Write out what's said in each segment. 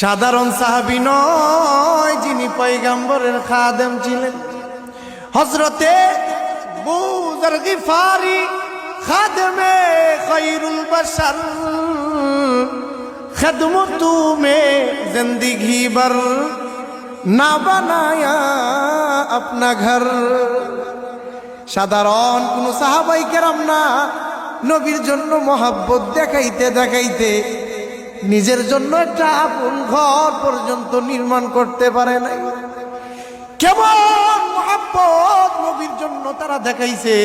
সাধারণ সাহাবি নয়, যিনি পৈগম্বরের খাদেম ছিলেন। হজরতে বুজারি খাদেমে খৈরুল বসার খদমতু মে জিন্দগি বর না বানায়া আপনা ঘর। সাধারণ কোন সাহাবাই কেরাম না, নবীর জন্য মহাব্বত দেখাইতে দেখাইতে নিজের জন্য একটা আপন ঘর পর্যন্ত নির্মাণ করতে পারে নাই। কেমন মহাব্বত নবীর জন্য তারা দেখাইছে,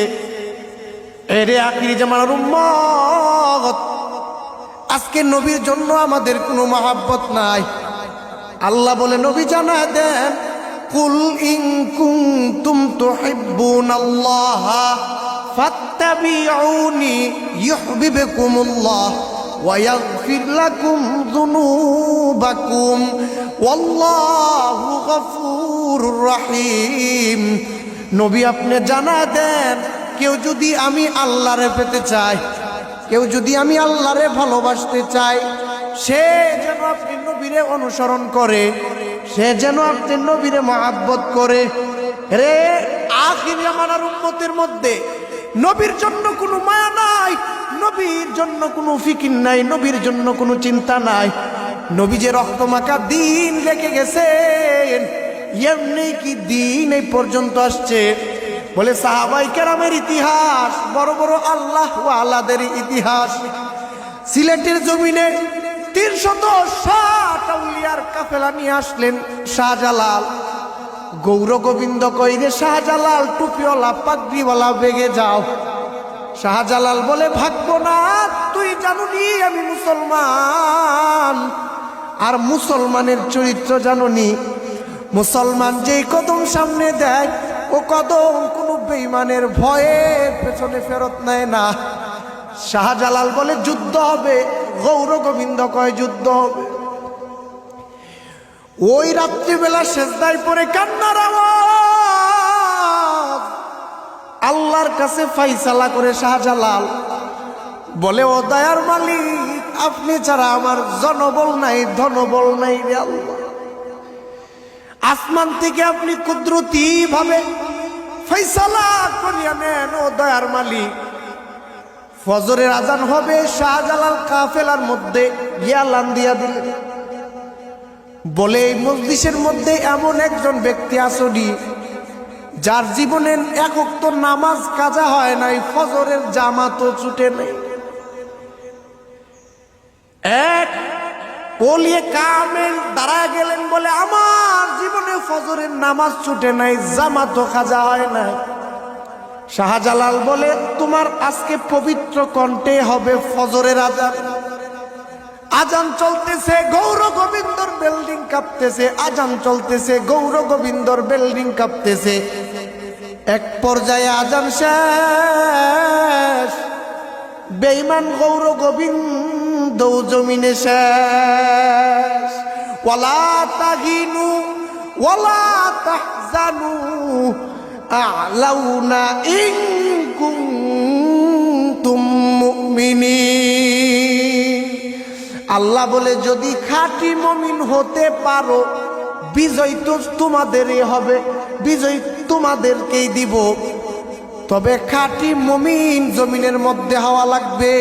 এরে আখিরি জামানার উম্মত, আজকে নবীর জন্য আমাদের কোনো মহাব্বত নাই। আল্লাহ বলে, নবী জানা দেন, কুল ইন কুনতুম তুহিব্বুনাল্লাহ, ফাত্তাবিউনি ইউহিব্বুকুমুল্লাহ। ইয়াগফির লাকুম যুনুবাকুম ওয়াল্লাহু গফুরুর রহিম নবী আপনি জানা দেন, কেউ যদি আমি আল্লাহরে পেতে চায় কেউ যদি আমি আল্লাহরে ভালোবাসতে চাই, সে যেন আপনি নবীরে অনুসরণ করে, সে যেন আপনি নবীরে মহাব্বত করে। রে, আখির আমানার উম্মতের মধ্যে নবীর জন্য কোনো মায়া নাই নবীর জন্য কোনো ফিকির নাই, নবীর জন্য কোনো চিন্তা নাই। নবী যে রক্তমাখা দিন লেগে গেছেন এমনি কি দিন এই পর্যন্ত আসছে? বলে সাহাবাই কেরামের ইতিহাস, বড় বড় আল্লাহ আল্লাদের ইতিহাস। সিলেটের জমিনে তিনশত ষাট আউলিয়ার কাফেলা নিয়ে আসলেন শাহজালাল। গৌর গোবিন্দ কইরে, শাহজালাল, টুপিওয়ালা, পাগড়িওয়ালা, বেগে যাও। শাহজালাল বলে ভাগ্য না তুই জানুনি আমি মুসলমান। আর মুসলমানের চরিত্র জানুনি। মুসলমান যেই কদম সামনে দেয়, ও কদম কোনো বেইমানের ভয়ে পেছনে ফেরত নেয় না। শাহজালাল বলে, যুদ্ধ হবে, গৌর গোবিন্দ কয় যুদ্ধ হবে। ওই রাত্রিবেলা শেষদায় পরে কান্নার আওয়াজ। কাছে ফাইসালা করে শাহজালাল বলে, ও দয়ার মালিক, আপনি ছাড়া আমার জনবল নাই, ধনবল নাই আসমান থেকে আপনি কুদরতি ভাবে ফৈসালা করিয়া নেন, ও দয়ার মালিক। ফজরের আজান হবে, শাহজালাল কাফেলার মধ্যে ইয়ালান দিয়া দিলেন বলে, এই মসজিদের মধ্যে এমন একজন ব্যক্তি আসনি যার জীবনে একক তো নামাজ কাজা হয় নাই, ফজরের জামাতও ছুটে নেই। এক ওলিয়ে কামেল দাঁড়ায় গেলেন বলে, আমার জীবনে ফজরের নামাজ ছুটে নাই, জামাতও খাজা হয় নাই। শাহজালাল বলে, তোমার আজকে পবিত্র কণ্ঠে হবে ফজরের আজান। আজান চলতেছে, গৌর গোবিন্দর বিল্ডিং কাঁপতেছে। আজান চলতেছে, গৌর গোবিন্দর বিল্ডিং কাঁপতেছে। এক পর্যায়ে আজান শেষ। বেইমান গৌর গোবিন্দ জমিনে শেষ। ওয়ালা তাহিনু ওয়ালা তাহজানু, আলাউনা ইন কুনতুম মুমিনিন। আল্লাহ বলে, যদি খাঁটি মমিন হতে পারো, বিজয় তো তোমাদেরই হবে, বিজয় তোমাদেরকেই দিব। তবে খাঁটি মমিন জমিনের মধ্যে হওয়া লাগবে।